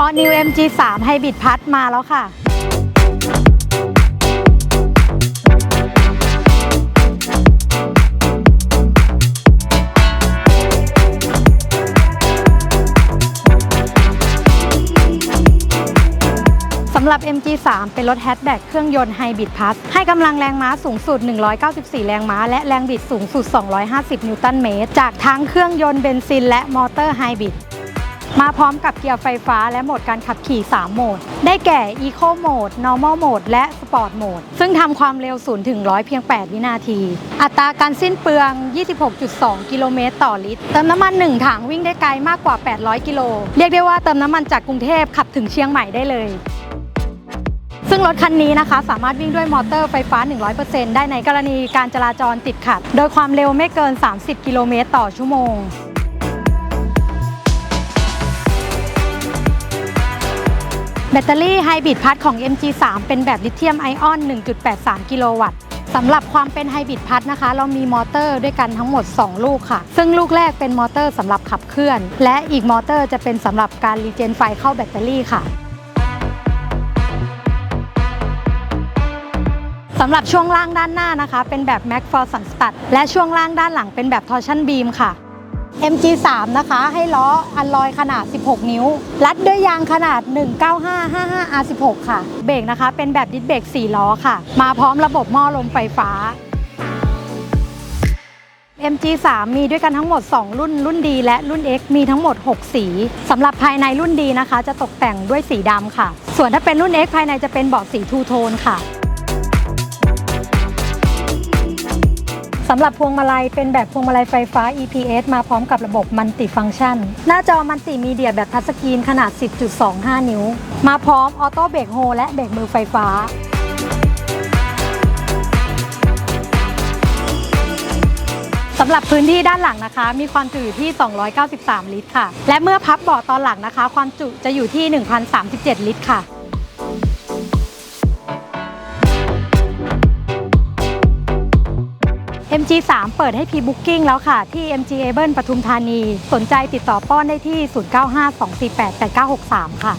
All New MG3 Hybrid Plus มาแล้วค่ะ สำหรับ MG3 เป็นรถแฮชแบ็กเครื่องยนต์ไฮบริดพัสให้กำลังแรงม้าสูงสุด 194 แรงม้า และแรงบิดสูงสุด 250 นิวตันเมตร จากทั้งเครื่องยนต์เบนซินและมอเตอร์ไฮบริด มาพร้อมกับเกียร์ไฟฟ้าและโหมดการขับขี่ 3 โหมด ได้แก่ Eco Mode Normal Mode และ Sport Mode ซึ่งทำความเร็ว 0 ถึง 100 เพียง 8 วินาที อัตราการสิ้นเปลือง 26.2 กิโลเมตรต่อลิตร เติมน้ำมัน 1 ถังวิ่งได้ไกลมากกว่า 800 กิโล เรียกได้ว่าเติมน้ำมันจากกรุงเทพขับถึงเชียงใหม่ได้เลย ซึ่งรถคันนี้นะคะ สามารถวิ่งด้วยมอเตอร์ไฟฟ้า 100%ได้ในกรณีการจราจรติดขัด โดยความเร็วไม่เกิน 30 กิโลเมตรต่อชั่วโมง แบตเตอรี่ไฮบริดพัทของ MG3 เป็นแบบลิเธียมไอออน 1.83 กิโลวัตต์สำหรับความเป็นไฮบริดพัทนะคะ เรามีมอเตอร์ด้วยกันทั้งหมด 2 ลูกค่ะ ซึ่งลูกแรกเป็นมอเตอร์สำหรับขับเคลื่อน และอีกมอเตอร์จะเป็นสำหรับการรีเจนไฟเข้าแบตเตอรี่ค่ะสำหรับช่วงล่างด้านหน้านะคะ เป็นแบบ Mac for Sun Stud และช่วงล่างด้านหลังเป็นแบบ Torsion Beam ค่ะ MG3 นะคะ ให้ล้ออัลลอยขนาด 16 นิ้ว รัดด้วยยางขนาด 19555 R16 ค่ะ เบรกนะคะ เป็นแบบดิสเบรก4ล้อค่ะ มาพร้อมระบบหม้อลมไฟฟ้า MG3 มีด้วยกันทั้งหมด 2 รุ่น รุ่นดีและรุ่น X มีทั้งหมด 6 สีสำหรับภายในรุ่นดีนะคะ จะตกแต่งด้วยสีดำค่ะ ส่วนถ้าเป็นรุ่น X ภายในจะเป็นเบาะสีทูโทนค่ะ สำหรับพวงมาลัยเป็นแบบพวงมาลัยไฟฟ้า EPS มาพร้อมกับระบบมัลติฟังชัน หน้าจอมัลติมีเดียแบบทัชสกรีนขนาด 10.25 นิ้ว มาพร้อมออโต้เบรกโฮและเบรกมือไฟฟ้าสำหรับพื้นที่ด้านหลังนะคะ มีความจุอยู่ที่ 293 ลิตรค่ะ และเมื่อพับเบาะตอนหลังนะคะ ความจุจะอยู่ที่ 1,037 ลิตรค่ะ MG3 เปิดให้พีบุ๊กิ้งแล้วค่ะ ที่ MG Able ปทุมธานี สนใจติดต่อป้อนได้ที่ 0952488963 ค่ะ